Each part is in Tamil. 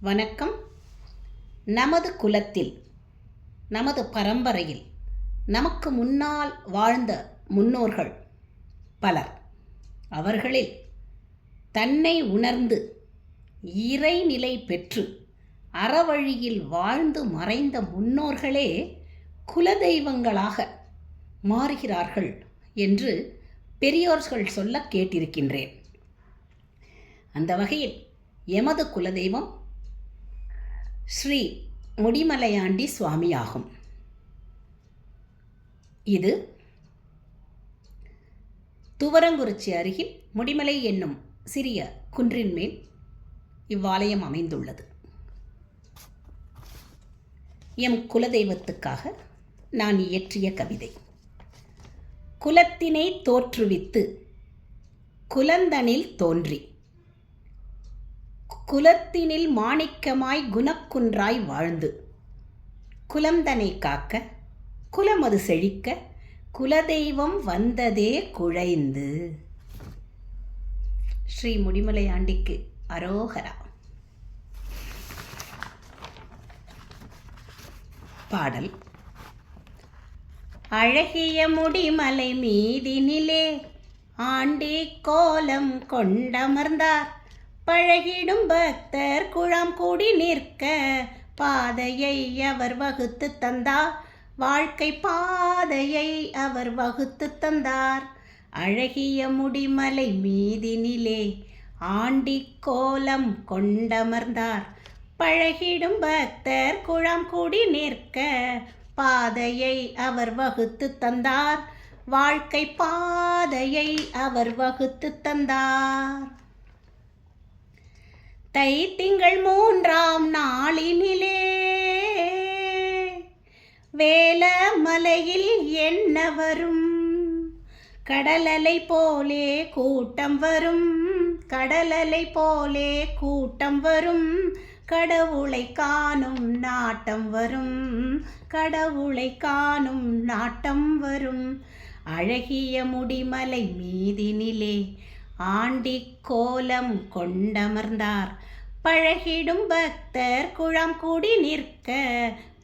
வணக்கம். நமது குலத்தில் நமது பரம்பரையில் நமக்கு முன்னால் வாழ்ந்த முன்னோர்கள் பலர். அவர்களில் தன்னை உணர்ந்து இறைநிலை பெற்று அறவழியில் வாழ்ந்து மறைந்த முன்னோர்களே குலதெய்வங்களாக மாறுகிறார்கள் என்று பெரியோர்கள் சொல்ல கேட்டிருக்கின்றேன். அந்த வகையில் எமது குலதெய்வம் ஸ்ரீ முடிமலையாண்டி சுவாமி ஆகும் இது துவரங்குறிச்சி அருகில் முடிமலை என்னும் சிறிய குன்றின் மேல் இவ்வாலயம் அமைந்துள்ளது. எம் குலதெய்வத்துக்காக நான் இயற்றிய கவிதை. குலத்தினை தோற்றுவித்து குலந்தனில் தோன்றி குலத்தினில் மாணிக்கமாய் குணக்குன்றாய் வாழ்ந்து. குலந்தனை காக்க குலமது செழிக்க குலதெய்வம் வந்ததே குழைந்து. ஸ்ரீ முடிமலை ஆண்டிக்கு அரோகரா. பாடல். அழகிய முடிமலை மீதினிலே ஆண்டி கோலம் கொண்டமர்ந்தார். பழகிடும் பக்தர் குழாம் கூடி நிற்க பாதையை அவர் வகுத்து தந்தார். வாழ்க்கை பாதையை அவர் வகுத்து தந்தார். அழகிய முடிமலை மீதினிலே ஆண்டி கோலம் கொண்டமர்ந்தார். பழகிடும் பக்தர் குழாம் கூடி நிற்க பாதையை அவர் வகுத்து தந்தார். வாழ்க்கை பாதையை அவர் வகுத்து தந்தார். தை திங்கள் மூன்றாம் நாளினிலே. வேலமலையில் என்ன வரும் கடலலை போலே கூட்டம் வரும். கடலலை போலே கூட்டம் வரும். கடவுளை காணும் நாட்டம் வரும். கடவுளை காணும் நாட்டம் வரும். அழகிய முடிமலை மீதினிலே. ஆண்டி கோலம் கொண்டமர்ந்தார். பழகிடும் பக்தர் குழாம் கூடி நிற்க.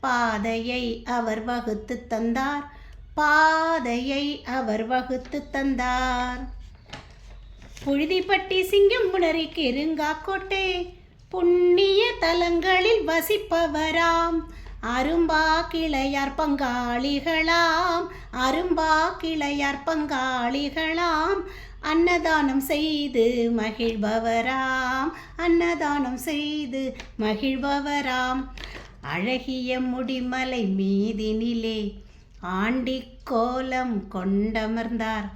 பாதையை அவர் வகுத்து தந்தார். பாதையை அவர் வகுத்து தந்தார். புழுதிப்பட்டி சிங்கம் புணரி கெருங்காக்கோட்டை புண்ணிய தலங்களில் வசிப்பவராம். அரும்பா கிளையார் பங்காளிகளாம். அரும்பா கிளையார் பங்காளிகளாம். அன்னதானம் செய்து மகிழ்பவராம். அன்னதானம் செய்து மகிழ்பவராம். அழகிய முடிமலை மீதினிலே ஆண்டி கோலம் கொண்டமர்ந்தார்.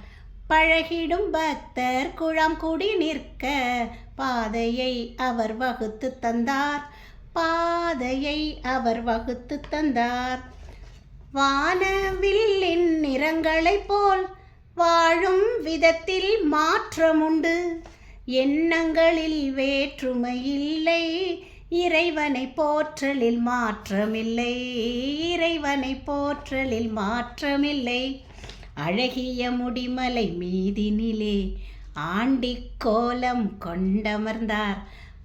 பழகிடும் பக்தர் குழாம் கூடி நிற்க பாதையை அவர் வகுத்து தந்தார். பாதையை அவர் வகுத்து தந்தார். வானவில்லின் நிறங்களைப் போல் வாழும் விதத்தில் மாற்றமுண்டு. எண்ணங்களில் வேற்றுமையில்லை இறைவனை போற்றலில் மாற்றமில்லை. இறைவனை போற்றலில் மாற்றமில்லை. அழகிய முடிமலை மீதினிலே ஆண்டி கோலம் கொண்டமர்ந்தார்.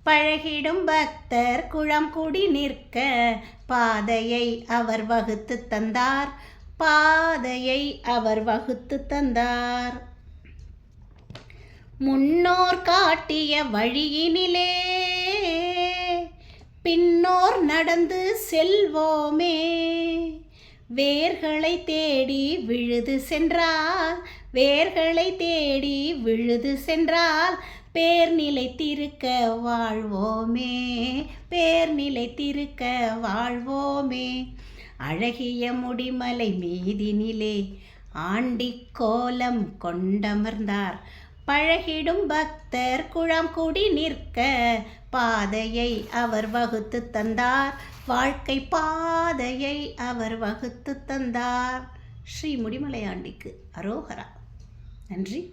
பழகிடும் பக்தர் குழம் குடி நிற்க பாதையை அவர் வகுத்து தந்தார். பாதையை அவர் வகுத்து தந்தார். முன்னோர் காட்டிய வழியினிலே பின்னோர் நடந்து செல்வோமே. வேர்களை தேடி விழுது சென்றால் வேர்களை தேடி விழுது சென்றால் பேர் நிலைத்திருக்க வாழ்வோமே. பேர் நிலைத்திருக்க வாழ்வோமே. அழகிய முடிமலை மீதினிலே ஆண்டி கோலம் கொண்டமர்ந்தார். பழகிடும் பக்தர் குழாம் கூடி நிற்க பாதையை அவர் வகுத்து தந்தார். வாழ்க்கை பாதையை அவர் வகுத்து தந்தார். ஸ்ரீ முடிமலையாண்டிக்கு அரோகரா. நன்றி.